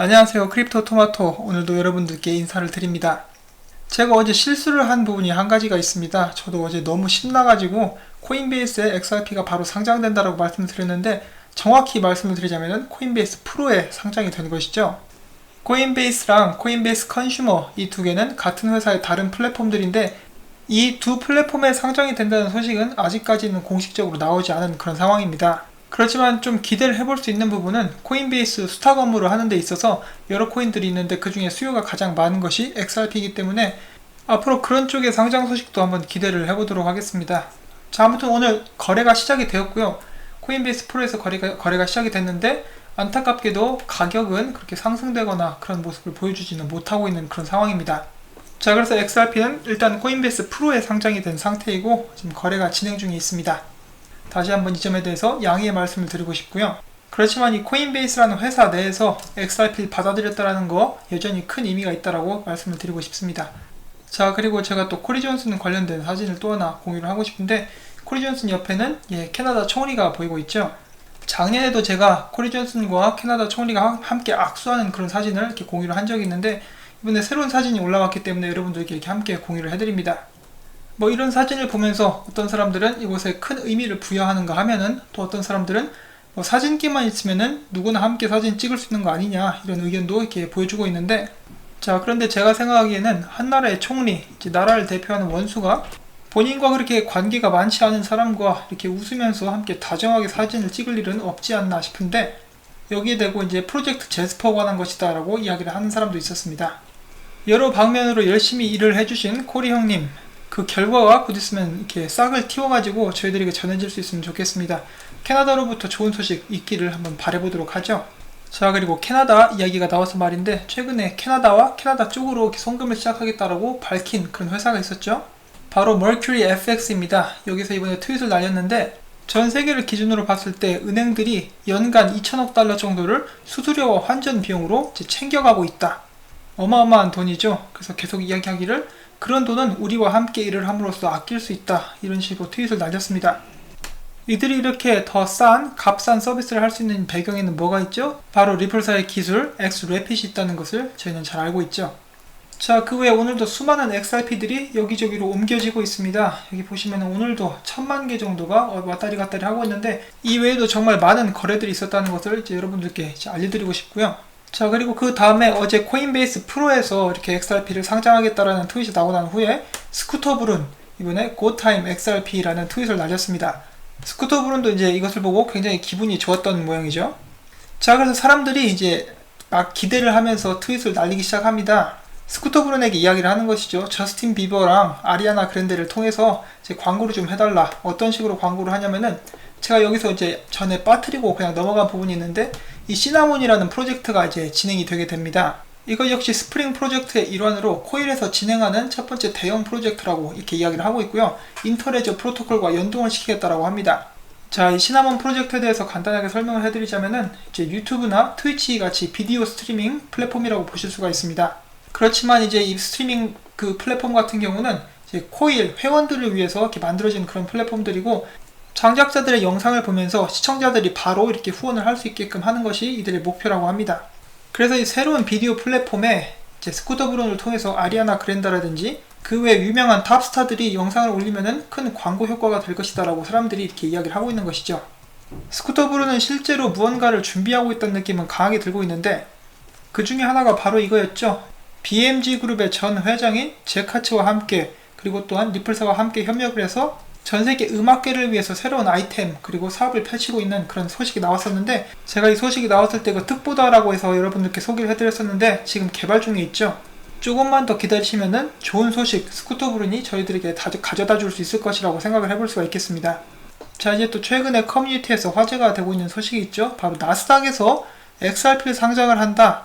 안녕하세요. 크립토 토마토. 오늘도 여러분들께 인사를 드립니다. 제가 어제 실수를 한 부분이 한 가지가 있습니다. 저도 어제 너무 신나가지고 코인베이스에 XRP가 바로 상장된다라고 말씀드렸는데 정확히 말씀을 드리자면 코인베이스 프로에 상장이 된 것이죠. 코인베이스랑 코인베이스 컨슈머 이 두 개는 같은 회사의 다른 플랫폼들인데 이 두 플랫폼에 상장이 된다는 소식은 아직까지는 공식적으로 나오지 않은 그런 상황입니다. 그렇지만 좀 기대를 해볼 수 있는 부분은 코인베이스 수탁 업무를 하는 데 있어서 여러 코인들이 있는데 그 중에 수요가 가장 많은 것이 XRP이기 때문에 앞으로 그런 쪽의 상장 소식도 한번 기대를 해보도록 하겠습니다. 자, 아무튼 오늘 거래가 시작이 되었고요. 코인베이스 프로에서 거래가, 거래가 시작이 됐는데 안타깝게도 가격은 그렇게 상승되거나 그런 모습을 보여주지는 못하고 있는 그런 상황입니다. 자, 그래서 XRP는 일단 코인베이스 프로에 상장이 된 상태이고 지금 거래가 진행 중에 있습니다. 다시 한번 이 점에 대해서 양해의 말씀을 드리고 싶고요. 그렇지만 이 코인베이스라는 회사 내에서 XRP를 받아들였다라는 거 여전히 큰 의미가 있다라고 말씀을 드리고 싶습니다. 자 그리고 제가 또 코리 존슨 관련된 사진을 또 하나 공유를 하고 싶은데 코리 존슨 옆에는 예, 캐나다 총리가 보이고 있죠. 작년에도 제가 코리 존슨과 캐나다 총리가 함께 악수하는 그런 사진을 이렇게 공유를 한 적이 있는데 이번에 새로운 사진이 올라왔기 때문에 여러분들께 이렇게 함께 공유를 해드립니다. 뭐 이런 사진을 보면서 어떤 사람들은 이곳에 큰 의미를 부여하는가 하면은 또 어떤 사람들은 뭐 사진기만 있으면은 누구나 함께 사진 찍을 수 있는 거 아니냐 이런 의견도 이렇게 보여주고 있는데 자 그런데 제가 생각하기에는 한 나라의 총리 나라를 대표하는 원수가 본인과 그렇게 관계가 많지 않은 사람과 이렇게 웃으면서 함께 다정하게 사진을 찍을 일은 없지 않나 싶은데 여기에 대고 이제 프로젝트 제스퍼 관한 것이다 라고 이야기를 하는 사람도 있었습니다. 여러 방면으로 열심히 일을 해주신 코리 형님 그 결과가 곧 있으면 이렇게 싹을 틔워가지고 저희들에게 전해질 수 있으면 좋겠습니다. 캐나다로부터 좋은 소식 있기를 한번 바래보도록 하죠. 자 그리고 캐나다 이야기가 나와서 말인데 최근에 캐나다와 캐나다 쪽으로 송금을 시작하겠다라고 밝힌 그런 회사가 있었죠. 바로 Mercury FX입니다. 여기서 이번에 트윗을 날렸는데 전 세계를 기준으로 봤을 때 은행들이 연간 2천억 달러 정도를 수수료와 환전 비용으로 챙겨가고 있다. 어마어마한 돈이죠. 그래서 계속 이야기하기를 그런 돈은 우리와 함께 일을 함으로써 아낄 수 있다. 이런 식으로 트윗을 날렸습니다. 이들이 이렇게 더 싼, 값싼 서비스를 할 수 있는 배경에는 뭐가 있죠? 바로 리플사의 기술, 엑스래핏이 있다는 것을 저희는 잘 알고 있죠. 자, 그 외에 오늘도 수많은 XRP들이 여기저기로 옮겨지고 있습니다. 여기 보시면 오늘도 천만 개 정도가 왔다리 갔다리 하고 있는데 이 외에도 정말 많은 거래들이 있었다는 것을 이제 여러분들께 이제 알려드리고 싶고요. 자 그리고 그 다음에 어제 코인베이스 프로에서 이렇게 XRP를 상장하겠다라는 트윗이 나오고 난 후에 스쿠터블은 이번에 고타임 XRP라는 트윗을 날렸습니다. 스쿠터블은도 이제 이것을 보고 굉장히 기분이 좋았던 모양이죠. 자 그래서 사람들이 이제 막 기대를 하면서 트윗을 날리기 시작합니다. 스쿠터브룬에게 이야기를 하는 것이죠. 저스틴 비버랑 아리아나 그랜데를 통해서 이제 광고를 좀 해달라. 어떤 식으로 광고를 하냐면은 제가 여기서 이제 전에 빠뜨리고 그냥 넘어간 부분이 있는데 이 시나몬이라는 프로젝트가 이제 진행이 되게 됩니다. 이거 역시 스프링 프로젝트의 일환으로 코일에서 진행하는 첫 번째 대형 프로젝트라고 이렇게 이야기를 하고 있고요. 인터레저 프로토콜과 연동을 시키겠다라고 합니다. 자, 이 시나몬 프로젝트에 대해서 간단하게 설명을 해드리자면은 이제 유튜브나 트위치 같이 비디오 스트리밍 플랫폼이라고 보실 수가 있습니다. 그렇지만 이제 이 스트리밍 그 플랫폼 같은 경우는 이제 코일 회원들을 위해서 이렇게 만들어진 그런 플랫폼들이고 창작자들의 영상을 보면서 시청자들이 바로 이렇게 후원을 할 수 있게끔 하는 것이 이들의 목표라고 합니다. 그래서 이 새로운 비디오 플랫폼에 이제 스쿠터 브론을 통해서 아리아나 그랜다라든지 그 외 유명한 탑스타들이 영상을 올리면은 큰 광고 효과가 될 것이다라고 사람들이 이렇게 이야기를 하고 있는 것이죠. 스쿠터 브론은 실제로 무언가를 준비하고 있다는 느낌은 강하게 들고 있는데 그 중에 하나가 바로 이거였죠. BMG 그룹의 전 회장인 제카츠와 함께 그리고 또한 리플사와 함께 협력을 해서 전 세계 음악계를 위해서 새로운 아이템 그리고 사업을 펼치고 있는 그런 소식이 나왔었는데 제가 이 소식이 나왔을 때 그 특보다라고 해서 여러분들께 소개를 해드렸었는데 지금 개발 중에 있죠. 조금만 더 기다리시면은 좋은 소식 스쿠터 브룬이 저희들에게 다 가져다 줄 수 있을 것이라고 생각을 해볼 수가 있겠습니다. 자 이제 또 최근에 커뮤니티에서 화제가 되고 있는 소식이 있죠. 바로 나스닥에서 XRP를 상장을 한다.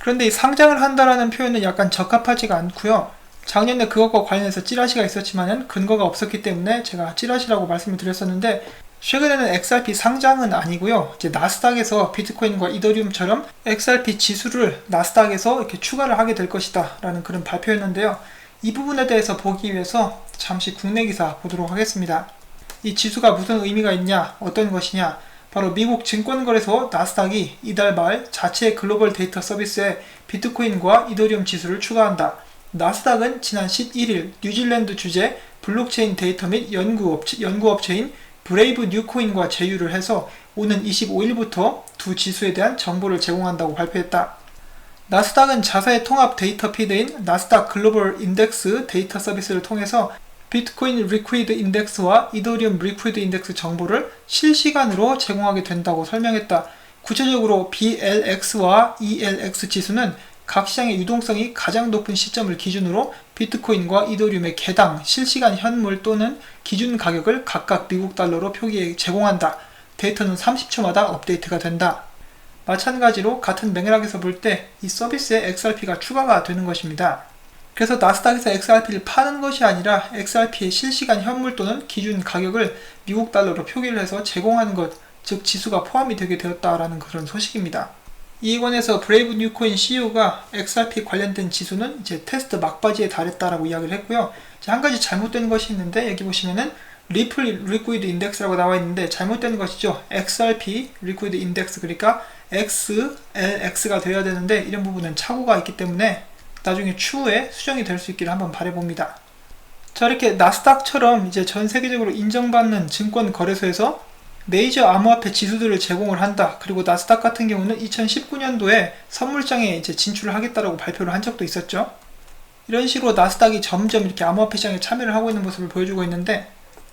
그런데 이 상장을 한다라는 표현은 약간 적합하지가 않고요. 작년에 그것과 관련해서 찌라시가 있었지만은 근거가 없었기 때문에 제가 찌라시라고 말씀을 드렸었는데 최근에는 XRP 상장은 아니고요. 이제 나스닥에서 비트코인과 이더리움처럼 XRP 지수를 나스닥에서 이렇게 추가를 하게 될 것이다 라는 그런 발표였는데요. 이 부분에 대해서 보기 위해서 잠시 국내 기사 보도록 하겠습니다. 이 지수가 무슨 의미가 있냐, 어떤 것이냐, 바로 미국 증권거래소 나스닥이 이달 말 자체 글로벌 데이터 서비스에 비트코인과 이더리움 지수를 추가한다. 나스닥은 지난 11일 뉴질랜드 주재 블록체인 데이터 및 연구업체, 연구업체인 브레이브 뉴코인과 제휴를 해서 오는 25일부터 두 지수에 대한 정보를 제공한다고 발표했다. 나스닥은 자사의 통합 데이터 피드인 나스닥 글로벌 인덱스 데이터 서비스를 통해서 비트코인 리퀴드 인덱스와 이더리움 리퀴드 인덱스 정보를 실시간으로 제공하게 된다고 설명했다. 구체적으로 BLX와 ELX 지수는 각 시장의 유동성이 가장 높은 시점을 기준으로 비트코인과 이더리움의 개당 실시간 현물 또는 기준 가격을 각각 미국 달러로 표기해 제공한다. 데이터는 30초마다 업데이트가 된다. 마찬가지로 같은 맥락에서 볼 때 이 서비스에 XRP가 추가가 되는 것입니다. 그래서 나스닥에서 XRP를 파는 것이 아니라 XRP의 실시간 현물 또는 기준 가격을 미국 달러로 표기를 해서 제공하는 것, 즉 지수가 포함이 되게 되었다라는 그런 소식입니다. 이에 관해서 브레이브 뉴코인 CEO가 XRP 관련된 지수는 이제 테스트 막바지에 달했다라고 이야기를 했고요. 한 가지 잘못된 것이 있는데 여기 보시면은 리플 리퀴드 인덱스라고 나와 있는데 잘못된 것이죠. XRP 리퀴드 인덱스 그러니까 XLX가 되어야 되는데 이런 부분은 착오가 있기 때문에 나중에 추후에 수정이 될 수 있기를 한번 바래봅니다. 자 이렇게 나스닥처럼 이제 전 세계적으로 인정받는 증권 거래소에서 메이저 암호화폐 지수들을 제공을 한다. 그리고 나스닥 같은 경우는 2019년도에 선물장에 이제 진출을 하겠다라고 발표를 한 적도 있었죠. 이런 식으로 나스닥이 점점 이렇게 암호화폐 시장에 참여를 하고 있는 모습을 보여주고 있는데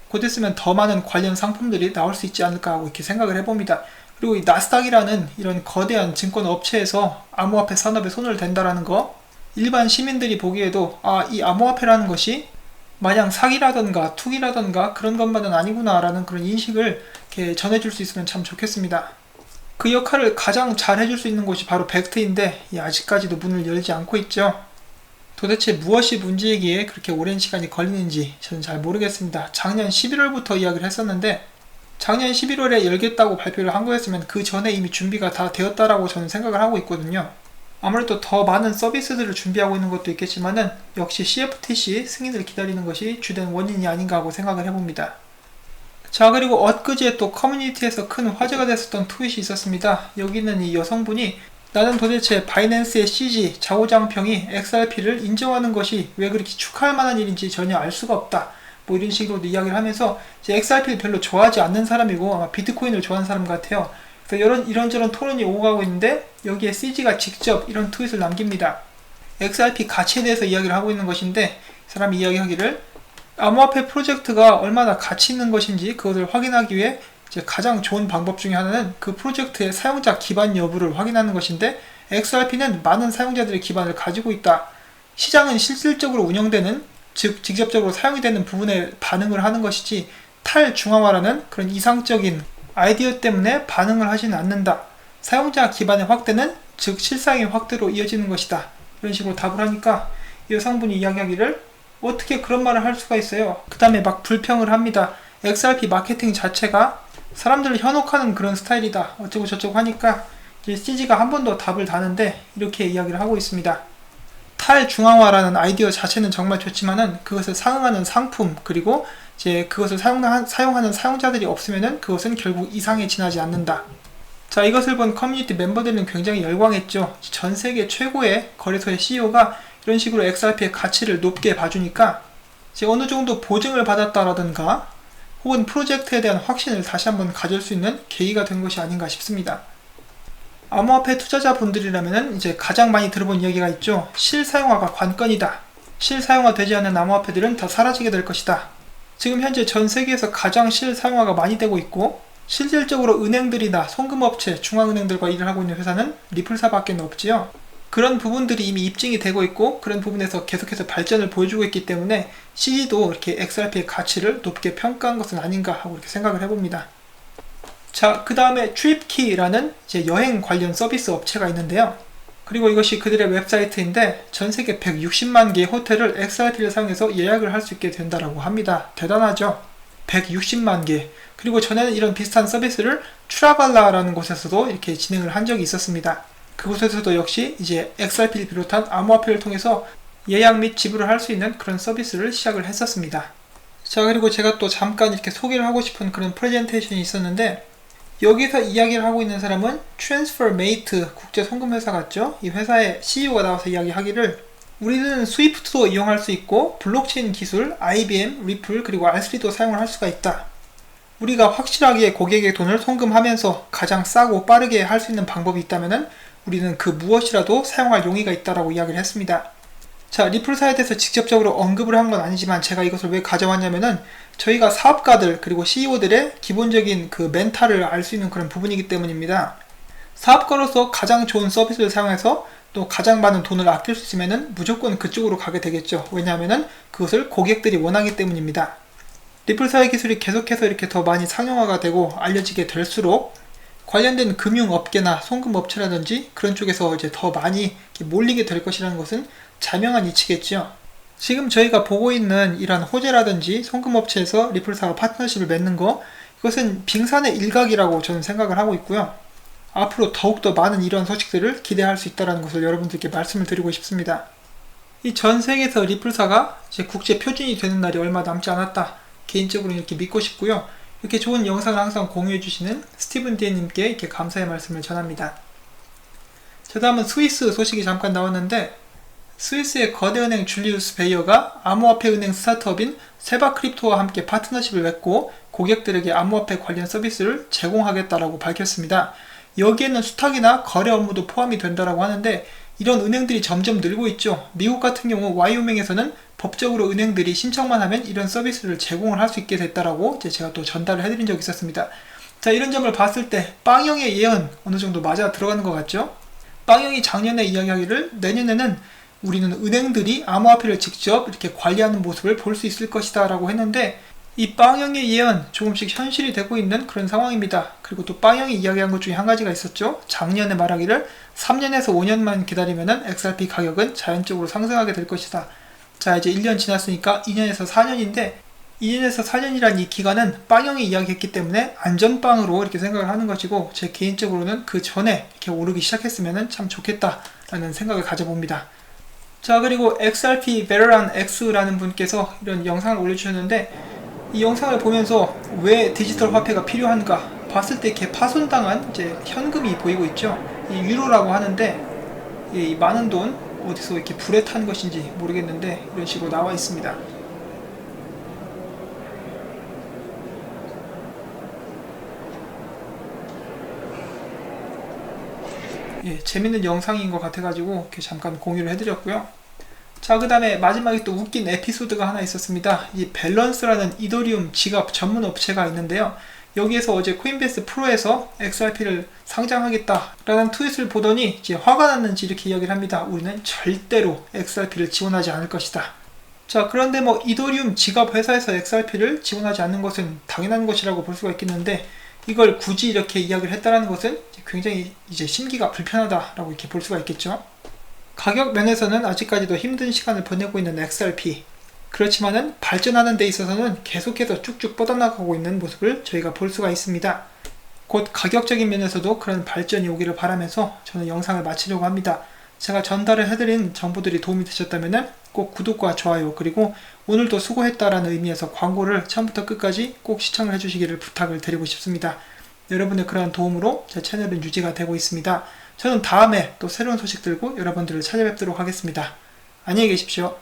곧 있으면 더 많은 관련 상품들이 나올 수 있지 않을까 하고 이렇게 생각을 해봅니다. 그리고 이 나스닥이라는 이런 거대한 증권 업체에서 암호화폐 산업에 손을 댄다라는 거 일반 시민들이 보기에도 아 이 암호화폐라는 것이 마냥 사기라던가 투기라던가 그런 것만은 아니구나라는 그런 인식을 이렇게 전해줄 수 있으면 참 좋겠습니다. 그 역할을 가장 잘 해줄 수 있는 곳이 바로 벡트인데 아직까지도 문을 열지 않고 있죠. 도대체 무엇이 문제이기에 그렇게 오랜 시간이 걸리는지 저는 잘 모르겠습니다. 작년 11월부터 이야기를 했었는데 작년 11월에 열겠다고 발표를 한 거였으면 그 전에 이미 준비가 다 되었다라고 저는 생각을 하고 있거든요. 아무래도 더 많은 서비스들을 준비하고 있는 것도 있겠지만은 역시 CFTC 승인을 기다리는 것이 주된 원인이 아닌가 하고 생각을 해봅니다. 자 그리고 엊그제 또 커뮤니티에서 큰 화제가 됐었던 트윗이 있었습니다. 여기는 이 여성분이 나는 도대체 바이낸스의 CG 좌우장평이 XRP를 인정하는 것이 왜 그렇게 축하할 만한 일인지 전혀 알 수가 없다. 뭐 이런 식으로 이야기를 하면서 XRP를 별로 좋아하지 않는 사람이고 아마 비트코인을 좋아하는 사람 같아요. 그래서 이런 이런저런 토론이 오고 가고 있는데 여기에 CG가 직접 이런 트윗을 남깁니다. XRP 가치에 대해서 이야기를 하고 있는 것인데 사람이 이야기하기를 암호화폐 프로젝트가 얼마나 가치 있는 것인지 그것을 확인하기 위해 가장 좋은 방법 중에 하나는 그 프로젝트의 사용자 기반 여부를 확인하는 것인데 XRP는 많은 사용자들의 기반을 가지고 있다. 시장은 실질적으로 운영되는 즉 직접적으로 사용이 되는 부분에 반응을 하는 것이지 탈중앙화라는 그런 이상적인 아이디어 때문에 반응을 하지는 않는다. 사용자 기반의 확대는 즉 실사용의 확대로 이어지는 것이다. 이런 식으로 답을 하니까 여성분이 이야기하기를 어떻게 그런 말을 할 수가 있어요. 그 다음에 막 불평을 합니다. XRP 마케팅 자체가 사람들을 현혹하는 그런 스타일이다. 어쩌고 저쩌고 하니까 이제 CG가 한 번 더 답을 다는데 이렇게 이야기를 하고 있습니다. 탈중앙화라는 아이디어 자체는 정말 좋지만은 그것을 상응하는 상품 그리고 이제 그것을 사용하, 사용하는 사용자들이 없으면은 그것은 결국 이상에 지나지 않는다. 자 이것을 본 커뮤니티 멤버들은 굉장히 열광했죠. 전 세계 최고의 거래소의 CEO가 이런 식으로 XRP의 가치를 높게 봐주니까 이제 어느 정도 보증을 받았다라든가 혹은 프로젝트에 대한 확신을 다시 한번 가질 수 있는 계기가 된 것이 아닌가 싶습니다. 암호화폐 투자자분들이라면 이제 가장 많이 들어본 이야기가 있죠. 실사용화가 관건이다. 실사용화 되지 않는 암호화폐들은 다 사라지게 될 것이다. 지금 현재 전 세계에서 가장 실사용화가 많이 되고 있고 실질적으로 은행들이나 송금업체, 중앙은행들과 일을 하고 있는 회사는 리플사밖에 없지요. 그런 부분들이 이미 입증이 되고 있고 그런 부분에서 계속해서 발전을 보여주고 있기 때문에 CG도 이렇게 XRP의 가치를 높게 평가한 것은 아닌가 하고 이렇게 생각을 해봅니다. 자, 그 다음에 트립키라는 이제 여행 관련 서비스 업체가 있는데요. 그리고 이것이 그들의 웹사이트인데 전 세계 160만 개의 호텔을 XRP를 사용해서 예약을 할 수 있게 된다라고 합니다. 대단하죠? 160만 개. 그리고 전에는 이런 비슷한 서비스를 트라발라라는 곳에서도 이렇게 진행을 한 적이 있었습니다. 그곳에서도 역시 이제 XRP를 비롯한 암호화폐를 통해서 예약 및 지불을 할 수 있는 그런 서비스를 시작을 했었습니다. 자, 그리고 제가 또 잠깐 이렇게 소개를 하고 싶은 그런 프레젠테이션이 있었는데 여기서 이야기를 하고 있는 사람은 트랜스퍼메이트 국제 송금 회사 같죠? 이 회사의 CEO가 나와서 이야기하기를 우리는 스위프트도 이용할 수 있고 블록체인 기술, IBM, 리플 그리고 R3도 사용을 할 수가 있다. 우리가 확실하게 고객의 돈을 송금하면서 가장 싸고 빠르게 할 수 있는 방법이 있다면 우리는 그 무엇이라도 사용할 용의가 있다라고 이야기를 했습니다. 자, 리플사에 대해서 직접적으로 언급을 한 건 아니지만 제가 이것을 왜 가져왔냐면은 저희가 사업가들 그리고 CEO들의 기본적인 그 멘탈을 알 수 있는 그런 부분이기 때문입니다. 사업가로서 가장 좋은 서비스를 사용해서 또 가장 많은 돈을 아낄 수 있으면은 무조건 그쪽으로 가게 되겠죠. 왜냐하면은 그것을 고객들이 원하기 때문입니다. 리플사의 기술이 계속해서 이렇게 더 많이 상용화가 되고 알려지게 될수록 관련된 금융업계나 송금업체라든지 그런 쪽에서 이제 더 많이 몰리게 될 것이라는 것은 자명한 이치겠죠. 지금 저희가 보고 있는 이러한 호재라든지 송금업체에서 리플사와 파트너십을 맺는 거 이것은 빙산의 일각이라고 저는 생각을 하고 있고요. 앞으로 더욱더 많은 이런 소식들을 기대할 수 있다는 것을 여러분들께 말씀을 드리고 싶습니다. 이 전 세계에서 리플사가 국제 표준이 되는 날이 얼마 남지 않았다. 개인적으로 이렇게 믿고 싶고요. 이렇게 좋은 영상을 항상 공유해 주시는 스티븐 디에님께 이렇게 감사의 말씀을 전합니다. 자 다음은 스위스 소식이 잠깐 나왔는데 스위스의 거대 은행 줄리우스 베이어가 암호화폐 은행 스타트업인 세바 크립토와 함께 파트너십을 맺고 고객들에게 암호화폐 관련 서비스를 제공하겠다라고 밝혔습니다. 여기에는 수탁이나 거래 업무도 포함이 된다라고 하는데 이런 은행들이 점점 늘고 있죠. 미국 같은 경우 와이오밍에서는 법적으로 은행들이 신청만 하면 이런 서비스를 제공을 할 수 있게 됐다라고 제가 또 전달을 해드린 적이 있었습니다. 자 이런 점을 봤을 때 빵형의 예언 어느 정도 맞아 들어가는 것 같죠? 빵형이 작년에 이야기하기를 내년에는 우리는 은행들이 암호화폐를 직접 이렇게 관리하는 모습을 볼 수 있을 것이다 라고 했는데 이 빵형의 예언 조금씩 현실이 되고 있는 그런 상황입니다. 그리고 또 빵형이 이야기한 것 중에 한 가지가 있었죠. 작년에 말하기를 3년에서 5년만 기다리면은 XRP 가격은 자연적으로 상승하게 될 것이다. 자 이제 1년 지났으니까 2년에서 4년인데 2년에서 4년이란 이 기간은 빵형이 이야기했기 때문에 안전빵으로 이렇게 생각을 하는 것이고 제 개인적으로는 그 전에 이렇게 오르기 시작했으면 참 좋겠다라는 생각을 가져봅니다. 자 그리고 XRP 베러란 X라는 분께서 이런 영상을 올려주셨는데 이 영상을 보면서 왜 디지털 화폐가 필요한가 봤을 때 이렇게 파손당한 이제 현금이 보이고 있죠. 이 유로라고 하는데 이 많은 돈 어디서 이렇게 불에 탄 것인지 모르겠는데 이런 식으로 나와 있습니다. 예, 재밌는 영상인 것 같아가지고 이렇게 잠깐 공유를 해드렸고요. 자, 그 다음에 마지막에 또 웃긴 에피소드가 하나 있었습니다. 이 밸런스라는 이더리움 지갑 전문 업체가 있는데요. 여기에서 어제 코인베이스 프로에서 XRP를 상장하겠다라는 트윗을 보더니 이제 화가 났는지 이렇게 이야기를 합니다. 우리는 절대로 XRP를 지원하지 않을 것이다. 자, 그런데 뭐 이더리움 지갑 회사에서 XRP를 지원하지 않는 것은 당연한 것이라고 볼 수가 있겠는데 이걸 굳이 이렇게 이야기를 했다는 것은 굉장히 이제 심기가 불편하다라고 이렇게 볼 수가 있겠죠. 가격 면에서는 아직까지도 힘든 시간을 보내고 있는 XRP. 그렇지만은 발전하는 데 있어서는 계속해서 쭉쭉 뻗어나가고 있는 모습을 저희가 볼 수가 있습니다. 곧 가격적인 면에서도 그런 발전이 오기를 바라면서 저는 영상을 마치려고 합니다. 제가 전달을 해드린 정보들이 도움이 되셨다면 꼭 구독과 좋아요 그리고 오늘도 수고했다라는 의미에서 광고를 처음부터 끝까지 꼭 시청을 해주시기를 부탁을 드리고 싶습니다. 여러분의 그러한 도움으로 제 채널은 유지가 되고 있습니다. 저는 다음에 또 새로운 소식 들고 여러분들을 찾아뵙도록 하겠습니다. 안녕히 계십시오.